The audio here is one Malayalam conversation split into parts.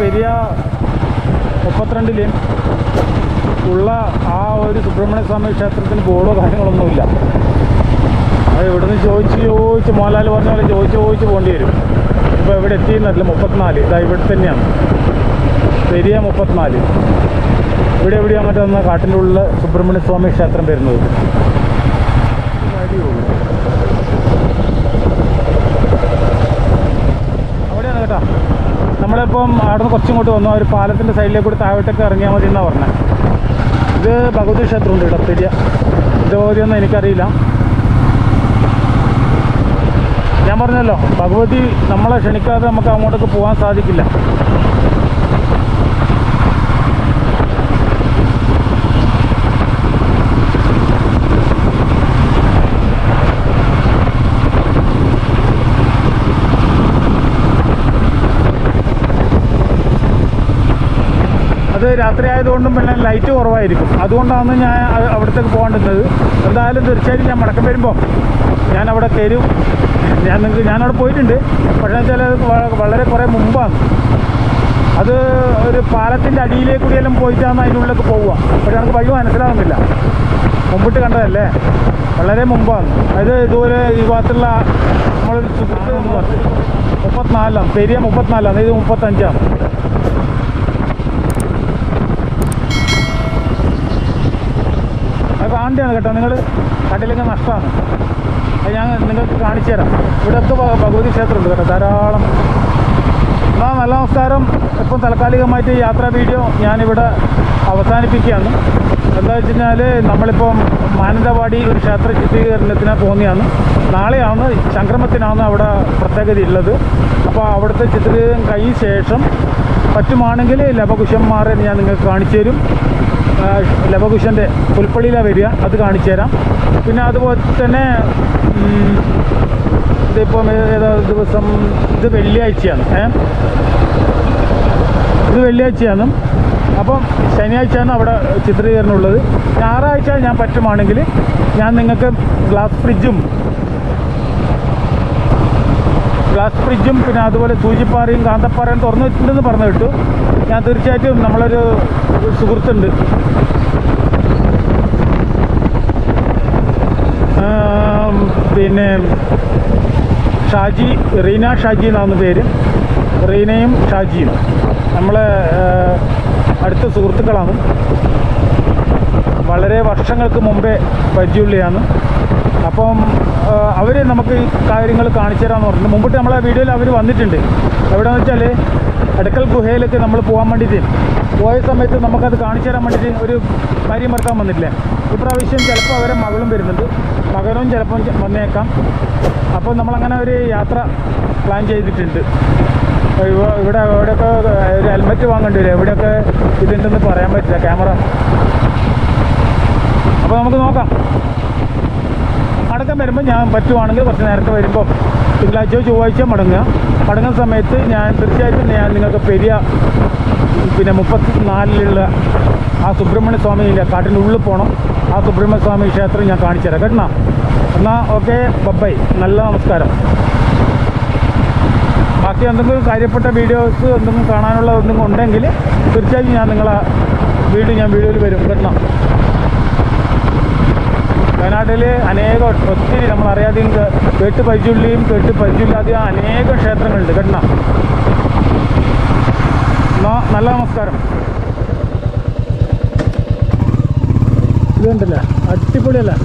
പെരിയ മുപ്പത്തിരണ്ടിലും ഉള്ള ആ ഒരു സുബ്രഹ്മണ്യ സ്വാമി ക്ഷേത്രത്തിന് ബോർഡോ കാര്യങ്ങളൊന്നുമില്ല. അത് ഇവിടുന്ന് ചോദിച്ച് ചോദിച്ച് മോഹൻലാൽ പറഞ്ഞ പോലെ ചോദിച്ച് ചോദിച്ച് പോകേണ്ടി വരും. ഇപ്പോൾ എവിടെ എത്തിയെന്നറിയില്ല മുപ്പത്തിനാല്? ഇതാ ഇവിടെ തന്നെയാണ്. പെരിയ മുപ്പത്തിനാല്. ഇവിടെ എവിടെയാണ് മറ്റൊന്ന് കാട്ടിന്റെ ഉള്ളിൽ സുബ്രഹ്മണ്യ സ്വാമി ക്ഷേത്രം വരുന്നത്? അവിടെയാണ് കേട്ടോ നമ്മളിപ്പം അവിടെ നിന്ന് കുറച്ചും ഇങ്ങോട്ട് വന്നു ഒരു പാലത്തിന്റെ സൈഡിലേക്ക് കൂടി താഴോട്ടൊക്കെ ഇറങ്ങിയാൽ മതി എന്നാണ് പറഞ്ഞത് ഇത് ഭഗവതി ക്ഷേത്രമുണ്ട് ഇവിടെ ഇതോതിയൊന്നും എനിക്കറിയില്ല. ഞാൻ പറഞ്ഞല്ലോ ഭഗവതി നമ്മളെ ക്ഷണിക്കാതെ നമുക്ക് അങ്ങോട്ടൊക്കെ പോകാൻ സാധിക്കില്ല. രാത്രി ആയതുകൊണ്ടും പിന്നെ ലൈറ്റ് കുറവായിരിക്കും. അതുകൊണ്ടാണ് ഞാൻ അവിടത്തേക്ക് പോകേണ്ടുന്നത് എന്തായാലും തീർച്ചയായിട്ടും ഞാൻ മടക്കം വരുമ്പോൾ ഞാൻ അവിടെ തരും ഞാൻ നിങ്ങൾക്ക് ഞാനവിടെ പോയിട്ടുണ്ട്. പക്ഷേ വെച്ചാൽ അത് വളരെ കുറേ മുമ്പാണ്. അത് ഒരു പാലത്തിന്റെ അടിയിലേക്ക് കൂടിയെല്ലാം പോയിട്ടാണ് അതിനുള്ളിലേക്ക് പോവുക. പക്ഷേ നമുക്ക് വഴി മനസ്സിലാവുന്നില്ല. മുമ്പിട്ട് കണ്ടതല്ലേ? വളരെ മുമ്പാണ്. അതായത് ഇതുപോലെ ഈ ഭാഗത്തുള്ള നമ്മളൊരു സുഹൃത്ത് മുപ്പത്തിനാലാണ് പെരിയ മുപ്പത്തിനാലാണ് ഇത് മുപ്പത്തഞ്ചാണ്. കാണേണ്ടതാണ് കേട്ടോ. നിങ്ങൾ കണ്ടില്ലെങ്കിൽ നഷ്ടമാണ്. അത് ഞാൻ നിങ്ങൾക്ക് കാണിച്ചു തരാം. ഇവിടെയൊക്കെ ഭഗവതി ക്ഷേത്രമുണ്ട് കേട്ടോ ധാരാളം. എന്നാൽ നല്ല നമസ്കാരം. ഇപ്പം താൽക്കാലികമായിട്ട് യാത്രാ വീഡിയോ ഞാനിവിടെ അവസാനിപ്പിക്കുകയാണ്. എന്താ വെച്ച് കഴിഞ്ഞാൽ നമ്മളിപ്പം മാനന്തവാടി ഒരു ക്ഷേത്ര ചിത്രീകരണത്തിന് പോകുന്നതാണ്. നാളെയാണ് സംക്രമത്തിനാണ് അവിടെ പ്രത്യേകത ഉള്ളത്. അപ്പോൾ അവിടുത്തെ ചിത്രീകരണം കഴിഞ്ഞ ശേഷം പറ്റുമാണെങ്കിൽ ലഭകുശന്മാരെ ഞാൻ നിങ്ങൾക്ക് കാണിച്ചു തരും. ലവകുശന്റെ പുൽപ്പള്ളിയിലാണ് വരിക. അത് കാണിച്ചു തരാം. പിന്നെ അതുപോലെ തന്നെ ഇതിപ്പം ഏതാ ദിവസം ഇത് വെള്ളിയാഴ്ചയാണ്. ഏ? ഇത് വെള്ളിയാഴ്ചയാണ്. അപ്പം ശനിയാഴ്ചയാണ് അവിടെ ചിത്രീകരണം ഉള്ളത് ഞായറാഴ്ച ഞാൻ പറ്റുവാണെങ്കിൽ ഞാൻ നിങ്ങൾക്ക് ഗ്ലാസ് ഫ്രിഡ്ജും ഗ്ലാസ് ഫ്രിഡ്ജും പിന്നെ അതുപോലെ സൂചിപ്പാറയും കാന്തപ്പാറയും തുറന്നിട്ടുണ്ടെന്ന് പറഞ്ഞു കേട്ടു. ഞാൻ തീർച്ചയായിട്ടും നമ്മളൊരു സുഹൃത്തുണ്ട്. പിന്നെ ഷാജി റീന ഷാജി എന്നാണ് പേര്. റീനയും ഷാജിയും നമ്മളെ അടുത്ത സുഹൃത്തുക്കളാണ്. വളരെ വർഷങ്ങൾക്ക് മുമ്പേ പരിചയമുള്ളതാണ് അപ്പം അവർ നമുക്ക് കാര്യങ്ങൾ കാണിച്ചു തരാമെന്ന് പറഞ്ഞു. മുമ്പിട്ട് നമ്മളെ വീഡിയോയിൽ അവർ വന്നിട്ടുണ്ട്. എവിടെയെന്ന് വെച്ചാൽ അടുക്കൽ ഗുഹയിലേക്ക് നമ്മൾ പോകാൻ വേണ്ടിയിട്ട്. പോയ സമയത്ത് നമുക്കത് കാണിച്ചു തരാൻ വേണ്ടിയിട്ട് ഒരു കാര്യം മറക്കാൻ വന്നിട്ടില്ലേ. ഇപ്രാവശ്യം ചിലപ്പോൾ അവരെ മകളും വരുന്നുണ്ട്. മകനും ചിലപ്പോൾ വന്നേക്കാം. അപ്പോൾ നമ്മളങ്ങനെ ഒരു യാത്ര പ്ലാൻ ചെയ്തിട്ടുണ്ട്. ഇവ- ഇവിടെ എവിടെയൊക്കെ ഒരു ഹെൽമെറ്റ് വാങ്ങേണ്ടി വരും. എവിടെയൊക്കെ ഇതുണ്ടെന്ന് പറയാൻ പറ്റില്ല. ക്യാമറ. അപ്പോൾ നമുക്ക് നോക്കാം. മടക്കം വരുമ്പോൾ ഞാൻ പറ്റുവാണെങ്കിൽ കുറച്ച് നേരത്തെ വരുമ്പോൾ തിങ്കളാഴ്ചയോ ചൊവ്വാഴ്ചയോ മടങ്ങുക. മടങ്ങുന്ന സമയത്ത് ഞാൻ തീർച്ചയായിട്ടും ഞാൻ നിങ്ങൾക്ക് പെരിയ പിന്നെ മുപ്പത്തി നാലിലുള്ള ആ സുബ്രഹ്മണ്യ സ്വാമിയിലെ കാട്ടിന്റെ ഉള്ളിൽ പോകണം ആ സുബ്രഹ്മണ്യ സ്വാമി ക്ഷേത്രം ഞാൻ കാണിച്ചു തരാം കേട്ടോ. എന്നാൽ ഓക്കെ ബബ്ബൈ നല്ല നമസ്കാരം. ബാക്കി എന്തെങ്കിലും കാര്യപ്പെട്ട വീഡിയോസ് എന്തെങ്കിലും കാണാനുള്ള എന്തെങ്കിലും ഉണ്ടെങ്കിൽ തീർച്ചയായും ഞാൻ നിങ്ങളെ വീണ്ടും ഞാൻ വീഡിയോയിൽ വരും കേട്ടോ. വയനാട്ടിൽ അനേകം ഒത്തിരി നമ്മൾ അറിയാതെയും കേട്ട് പരിചയമുള്ളിയും കേട്ട് പരിചയമില്ലാതെയും അനേകം ക്ഷേത്രങ്ങളുണ്ട്. കേട്ടണ? എന്നാ നല്ല നമസ്കാരം. ഇതുണ്ടല്ലേ? അടിപൊളിയല്ലേ?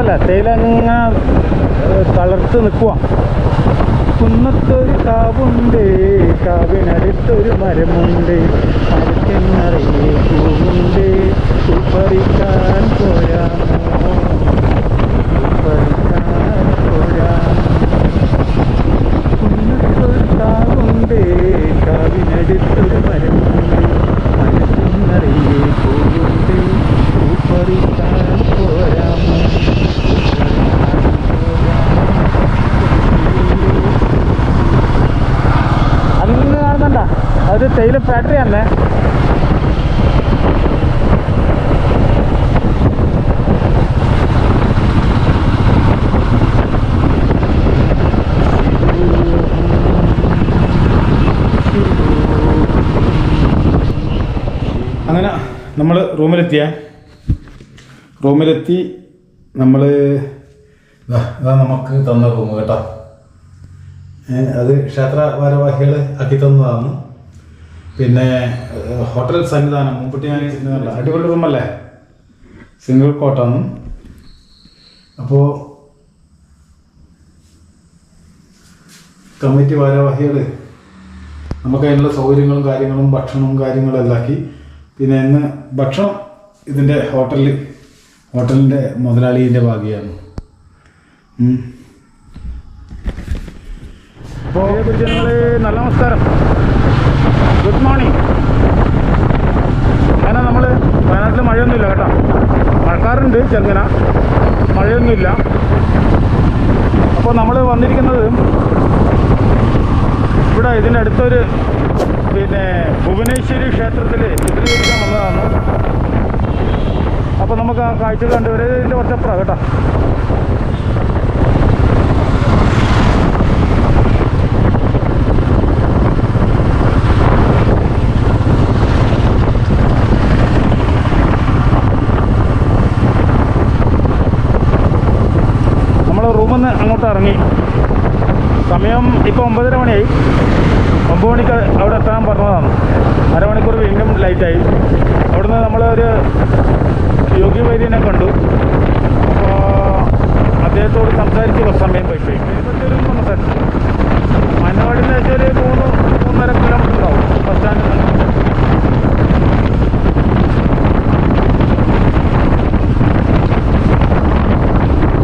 അടിപൊളി തേയിലങ്ങ തളർത്ത് നിൽക്കുക കുന്നത്തൊരു കാവുണ്ട് കാവിനടുത്തൊരു മരമുണ്ട്. മരത്തിനറിയേ പൂവുണ്ട് പറിക്കാൻ പോരാമോ? പറിക്കാൻ പോരാമോ? കുന്നത്തൊരു കാവുണ്ട് കാവിനടുത്തൊരു മരമുണ്ട്. മരത്തിനറിയെ പൂവുണ്ട് പറിക്കാൻ പോരാമോ അങ്ങ് കാണുന്നുണ്ട അത് തേയില ഫാക്ടറി ആണല്ലേ അങ്ങനെ നമ്മൾ റൂമിലെത്തിയ. റൂമിലെത്തി നമ്മൾ ഇതാ നമുക്ക് തന്ന റൂം കേട്ടോ. അത് ക്ഷേത്ര ഭാരവാഹികൾ ആക്കി തന്നതാണ്. പിന്നെ ഹോട്ടൽ സന്നിധാനം മുമ്പിട്ട് ഞാൻ അടിപൊളി റൂമല്ലേ? സിംഗിൾ കോട്ടാണ് അപ്പോൾ കമ്മിറ്റി ഭാരവാഹികൾ നമുക്ക് അതിനുള്ള സൗകര്യങ്ങളും കാര്യങ്ങളും ഭക്ഷണവും കാര്യങ്ങളും ഇതാക്കി പിന്നെ ഇന്ന് ഭക്ഷണം ഇതിന്റെ ഹോട്ടലിൽ ഹോട്ടലിന്റെ മുതലാളിന്റെ ഭാഗ്യമാണ് ഉം. അപ്പോൾ നല്ല നമസ്കാരം. ഗുഡ് മോർണിംഗ് അങ്ങനെ നമ്മൾ വയനാട്ടിൽ മഴയൊന്നുമില്ല കേട്ടോ. മഴക്കാറുണ്ട് ചെറുങ്ങനെ. മഴയൊന്നുമില്ല. അപ്പോൾ നമ്മൾ വന്നിരിക്കുന്നത് ഇവിടെ ഇതിന്റെ അടുത്തൊരു പിന്നെ ഭുവനേശ്വരി ക്ഷേത്രത്തിൽ ചിത്രീകരിക്കാൻ വന്നതാണ്. അപ്പോൾ നമുക്ക് ആ കാഴ്ച കണ്ടുവരെ ഇതിന്റെ കുറച്ചപ്പുറം കേട്ടോ നമ്മൾ അങ്ങോട്ട് ഇറങ്ങി സമയം ഇപ്പോൾ ഒമ്പതര മണിയായി. ഒമ്പത് മണിക്ക് അവിടെ എത്താൻ പറഞ്ഞതാണ്. അരമണിക്കൂർ വീണ്ടും ലൈറ്റായി അവിടുന്ന് നമ്മൾ ഒരു യോഗി വൈദ്യനെ കണ്ടു. അപ്പോൾ അദ്ദേഹത്തോട് സംസാരിച്ച് കുറച്ച് സമയം പോയി സംസാരിച്ചു. മാനവാടിയിൽ നിന്ന് വെച്ചാൽ മൂന്ന് മൂന്നര കിലോമീറ്റർ ഉണ്ടാവും. ബസ് സ്റ്റാൻഡിൽ നിന്ന്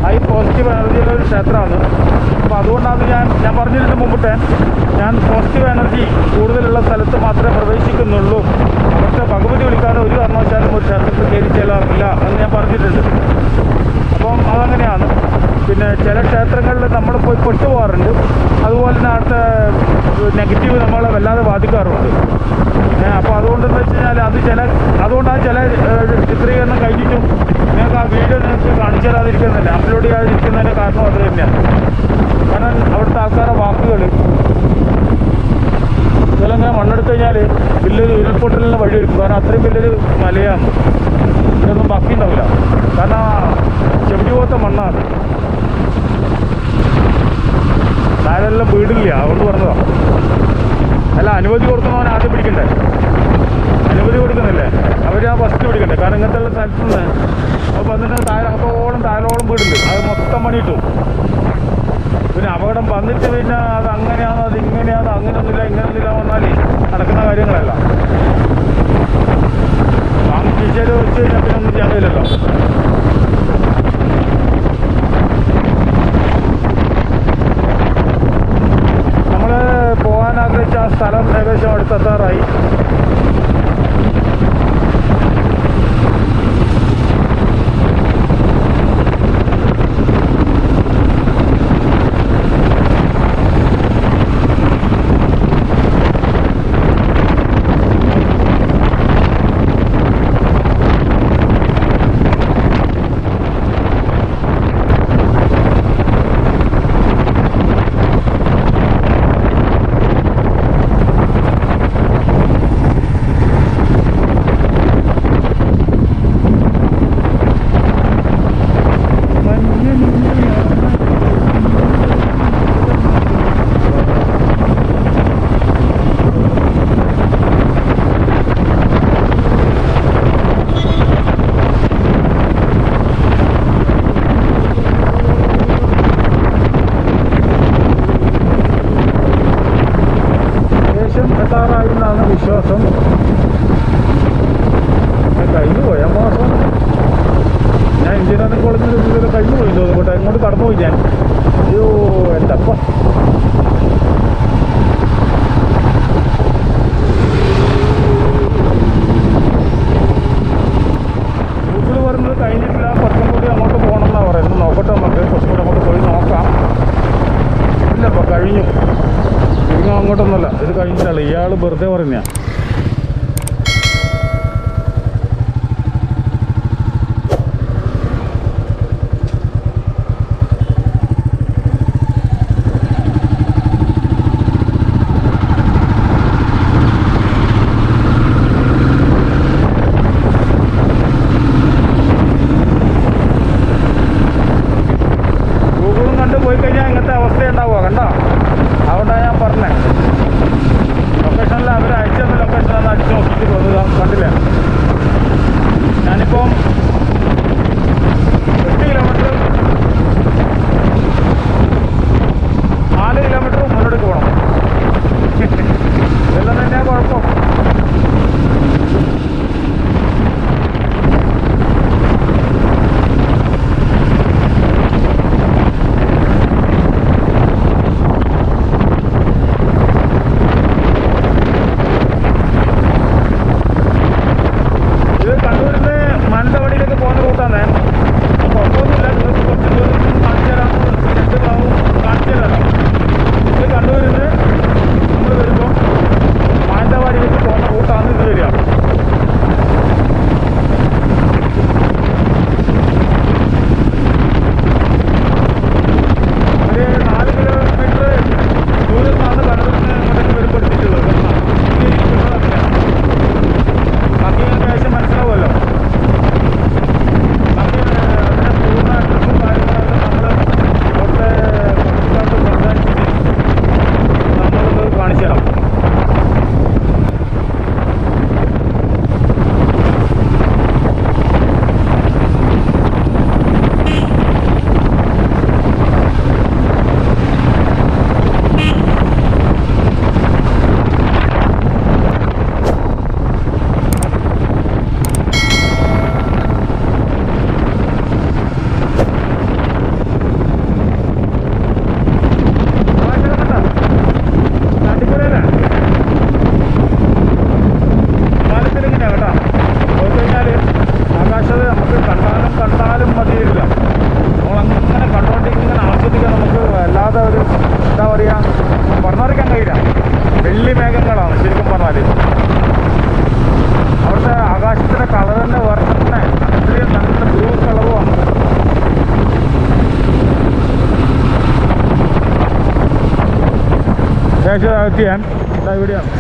ഹൈ പോസിറ്റീവ് എനർജിയുള്ള ഒരു ക്ഷേത്രമാണ്. അപ്പോൾ അതുകൊണ്ടാണ് ഞാൻ ഞാൻ പറഞ്ഞിരുന്നു മുമ്പിട്ട് ഞാൻ പോസിറ്റീവ് എനർജി കൂടുതലുള്ള സ്ഥലത്ത് മാത്രമേ പ്രവേശിക്കുന്നുള്ളൂ. പക്ഷേ ഭഗവതി വിളിക്കാതെ ഒരു കാരണവശാലും ഒരു ക്ഷേത്രത്തിൽ കയറി ചെല്ലാറില്ല എന്ന് ഞാൻ പറഞ്ഞിട്ടുണ്ട്. അപ്പം അതങ്ങനെയാണ്. പിന്നെ ചില ക്ഷേത്രങ്ങളിൽ നമ്മൾ പോയി പെട്ടുപോകാറുണ്ട്. അതുപോലെ തന്നെ അടുത്ത നെഗറ്റീവ് നമ്മളെ വല്ലാതെ ബാധിക്കാറുണ്ട് അപ്പോൾ അതുകൊണ്ടെന്ന് വെച്ച് കഴിഞ്ഞാൽ അത് ചില അതുകൊണ്ടാണ് ചില ചിത്രീകരണം കഴിഞ്ഞിട്ടും നിങ്ങൾക്ക് ആ വീഡിയോ നിങ്ങൾക്ക് കാണിച്ചു തരാതിരിക്കുന്നില്ല അപ്ലോഡ് ചെയ്യാതിരിക്കുന്നതിന്റെ കാരണം അത് തന്നെയാണ്. കാരണം അവിടുത്തെ ആൾക്കാരുടെ വാക്കുകൾ ഇതിലങ്ങനെ മണ്ണെടുത്ത് കഴിഞ്ഞാൽ വലിയൊരു ഉരുൾപൊട്ടലിന് വഴിയൊരുക്കും. കാരണം അത്രയും വലിയൊരു മലയാണ്. ഇതൊന്നും ബാക്കി ഉണ്ടാവില്ല കാരണം ചെവിടി പോലത്തെ മണ്ണാണ്. താഴെല്ലാം വീടില്ല. അതുകൊണ്ട് പറഞ്ഞതാ. അല്ല അനുമതി കൊടുക്കുന്നവൻ ആദ്യം പിടിക്കണ്ടേ? അനുമതി കൊടുക്കുന്നില്ലേ? അവർ ആ ഫസ്റ്റ് പിടിക്കണ്ടേ? കാരണം ഇങ്ങനത്തെ ഉള്ള സ്ഥലത്ത് നിന്ന് അപ്പോൾ വന്നിട്ട് താഴെ അങ്ങോട്ടോളം താഴോളം വീടുണ്ട്. അത് മൊത്തം പണിയിട്ടു. പിന്നെ അപകടം വന്നിട്ട് പിന്നെ അത് അങ്ങനെയാണ് അത് ഇങ്ങനെയാണ് അങ്ങനെയൊന്നുമില്ല ഇങ്ങനെയൊന്നുമില്ല വന്നാലേ നടക്കുന്ന കാര്യങ്ങളല്ല. വാങ്ങി ടീച്ചർ വെച്ച് കഴിഞ്ഞാൽ പിന്നെ ഒന്നും ചെയ്യാൻ കഴിയില്ലല്ലോ നമ്മൾ പോകാൻ ആഗ്രഹിച്ച കഴിഞ്ഞു. ഇനി അങ്ങോട്ടൊന്നുമല്ല. ഇത് കഴിഞ്ഞിട്ടല്ല ഇയാൾ വെറുതെ പറഞ്ഞ മേശ താഴ്ത്തിയാൻ ഇവിടെയാണ്.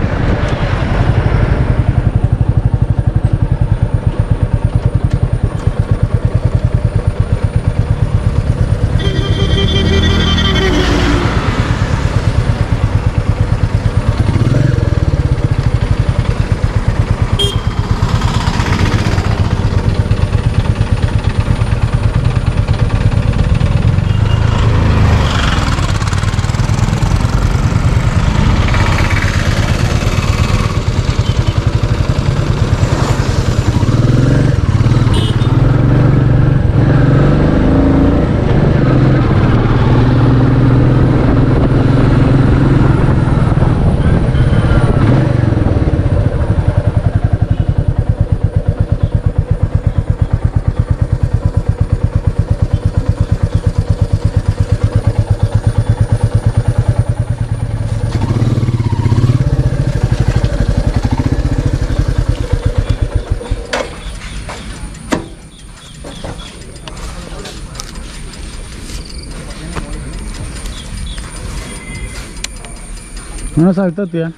No nos saltó, tía.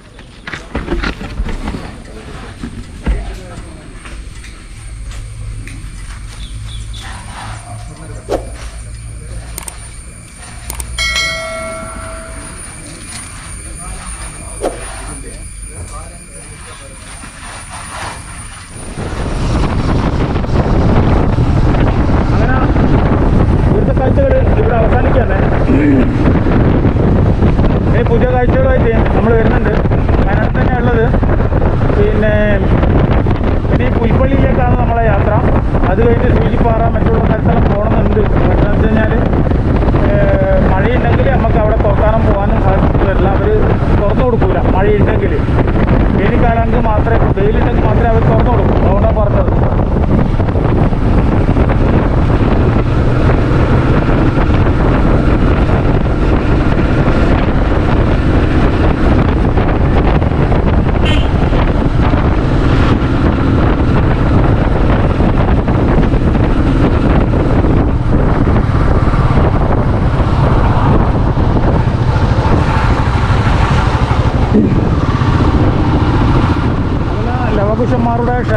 പുതിയ കാഴ്ചകളായിട്ട് നമ്മൾ വരുന്നുണ്ട്. അതിനകത്ത് തന്നെയാണ് ഉള്ളത്. പിന്നെ പിന്നെ ഈ പുൽപ്പള്ളിയിലേക്കാണ് നമ്മളെ യാത്ര. അത് കഴിഞ്ഞ് സൂചിപ്പാറ മറ്റുള്ള സ്ഥലത്തെല്ലാം പോകണമെന്നുണ്ട്. കാരണം വെച്ച് കഴിഞ്ഞാൽ മഴയുണ്ടെങ്കിൽ നമുക്ക് അവിടെ തോക്കാനും പോകാനും സാധിച്ചിട്ട് വരില്ല അവർ തുറന്നു കൊടുക്കൂല. മഴയുണ്ടെങ്കിൽ വേലിക്കാലാണെങ്കിൽ മാത്രമേ വെയിലുണ്ടെങ്കിൽ മാത്രമേ അവർ തുറന്നു കൊടുക്കൂ. അതുകൊണ്ടാണ് പറഞ്ഞത്.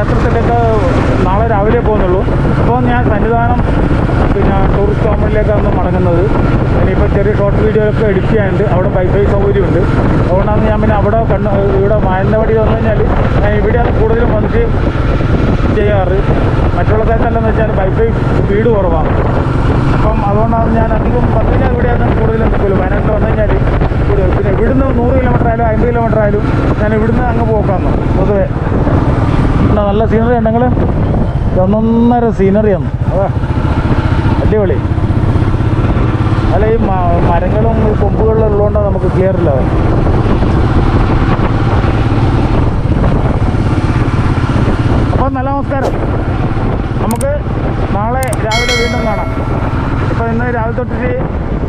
ആ നാളെ രാവിലെ പോകുന്നുള്ളൂ. അപ്പോൾ ഞാൻ സന്നിധാനം പിന്നെ ടൂറിസ്റ്റ് ഹോമിലേക്കാണ് മടങ്ങുന്നത്. ഇനിയിപ്പോൾ ചെറിയ ഷോർട്ട് വീഡിയോ എഡിറ്റ് ചെയ്യാനുണ്ട്. അവിടെ വൈഫൈ സൗകര്യമുണ്ട്. അതുകൊണ്ടാണ് ഞാൻ പിന്നെ അവിടെ കണ്ണ് ഇവിടെ മാനന്തവാടി വന്നു കഴിഞ്ഞാൽ ഞാൻ ഇവിടെയാണ് കൂടുതലും വന്നിട്ട് ചെയ്യാറ്. മറ്റുള്ള സ്ഥലത്തല്ലെന്ന് വെച്ചാൽ വൈഫൈ സ്പീഡ് കുറവാണ്. അപ്പം അതുകൊണ്ടാണ് ഞാൻ അധികം കഴിഞ്ഞാൽ ഇവിടെയാണ് കൂടുതലും നിൽക്കുമല്ലോ വയനാട്ടിൽ വന്നു കഴിഞ്ഞാൽ പിന്നെ ഇവിടുന്ന് നൂറ് കിലോമീറ്റർ ആയാലും അമ്പത് കിലോമീറ്റർ ആയാലും ഞാൻ ഇവിടുന്ന് അങ്ങ് പോക്കാന്ന് പൊതുവെ. എന്താ നല്ല സീനറി ഉണ്ടെങ്കിൽ ഒന്നൊന്നര സീനറിയാണ് അതാ. അടിപൊളി. അല്ല ഈ മരങ്ങളും ഈ കൊമ്പുകളിലും ഉള്ളതുകൊണ്ടാണ് നമുക്ക് ക്ലിയർ ഇല്ല. അപ്പോൾ നല്ല നമസ്കാരം. നമുക്ക് നാളെ രാവിലെ വീണ്ടും കാണാം. ഇപ്പോൾ ഇന്ന് രാവിലെ തൊട്ടിട്ട്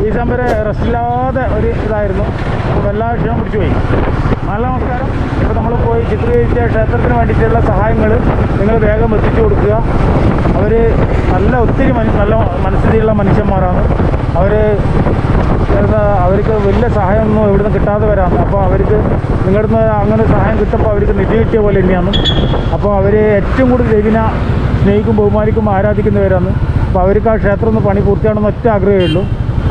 ഈ സമയം വരെ റെസ്റ്റില്ലാതെ ഒരു ഇതായിരുന്നു. അപ്പോൾ എല്ലാ വിഷയവും പിടിച്ചു പോയി. നല്ല നമസ്കാരം. ഇപ്പോൾ നമ്മൾ പോയി ചിത്രീകരിച്ച ക്ഷേത്രത്തിന് വേണ്ടിയിട്ടുള്ള സഹായങ്ങൾ നിങ്ങൾ വേഗം എത്തിച്ചു കൊടുക്കുക. അവർ നല്ല ഒത്തിരി നല്ല മനസ്ഥിതിയുള്ള മനുഷ്യന്മാരാണ്. അവർ അവർക്ക് വലിയ സഹായമൊന്നും ഇവിടുന്ന് കിട്ടാതെ വരാം അപ്പോൾ അവർക്ക് നിങ്ങളുടെ നിന്ന് അങ്ങനെ സഹായം കിട്ടുമ്പോൾ അവർക്ക് നിധി കിട്ടിയ പോലെ തന്നെയാണ്. അപ്പോൾ അവർ ഏറ്റവും കൂടുതൽ ദൈവിനെ സ്നേഹിക്കും ബഹുമാനിക്കും ആരാധിക്കുന്നവരാണ്. അപ്പോൾ അവർക്ക് ആ ക്ഷേത്രം ഒന്ന് പണി പൂർത്തിയാണെന്ന് ഒറ്റ ആഗ്രഹമേ ഉള്ളൂ.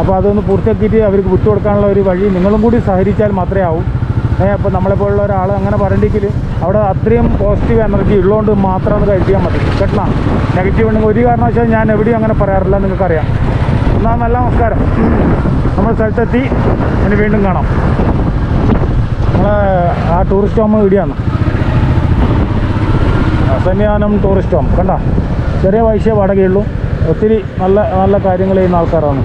അപ്പോൾ അതൊന്ന് പൂർത്തിയാക്കിയിട്ട് അവർക്ക് വിട്ടുകൊടുക്കാനുള്ള ഒരു വഴി നിങ്ങളും കൂടി സഹകരിച്ചാൽ മാത്രമേ ആവൂ. അപ്പോൾ നമ്മളെപ്പോലുള്ള ഒരാൾ അങ്ങനെ പറയണ്ടെങ്കിൽ അവിടെ അത്രയും പോസിറ്റീവ് എനർജി ഉള്ളതുകൊണ്ട് മാത്രം അത് കഴിക്കാൻ മതി. കേട്ടോ നെഗറ്റീവ് ഉണ്ടെങ്കിൽ ഒരു കാരണവശാൽ ഞാൻ എവിടെയും അങ്ങനെ പറയാറില്ല നിങ്ങൾക്കറിയാം. എന്നാൽ നല്ല നമസ്കാരം. നമ്മൾ സ്ഥലത്തെത്തി. ഇനി വീണ്ടും കാണാം. നമ്മളെ ആ ടൂറിസ്റ്റ് ഹോം ഇവിടെയാണ്. സന്നിധാനം ടൂറിസ്റ്റ് ഹോം കണ്ട? ചെറിയ പൈസ വാടകയുള്ളൂ. ഒത്തിരി നല്ല നല്ല കാര്യങ്ങൾ ചെയ്യുന്ന ആൾക്കാരാണ്.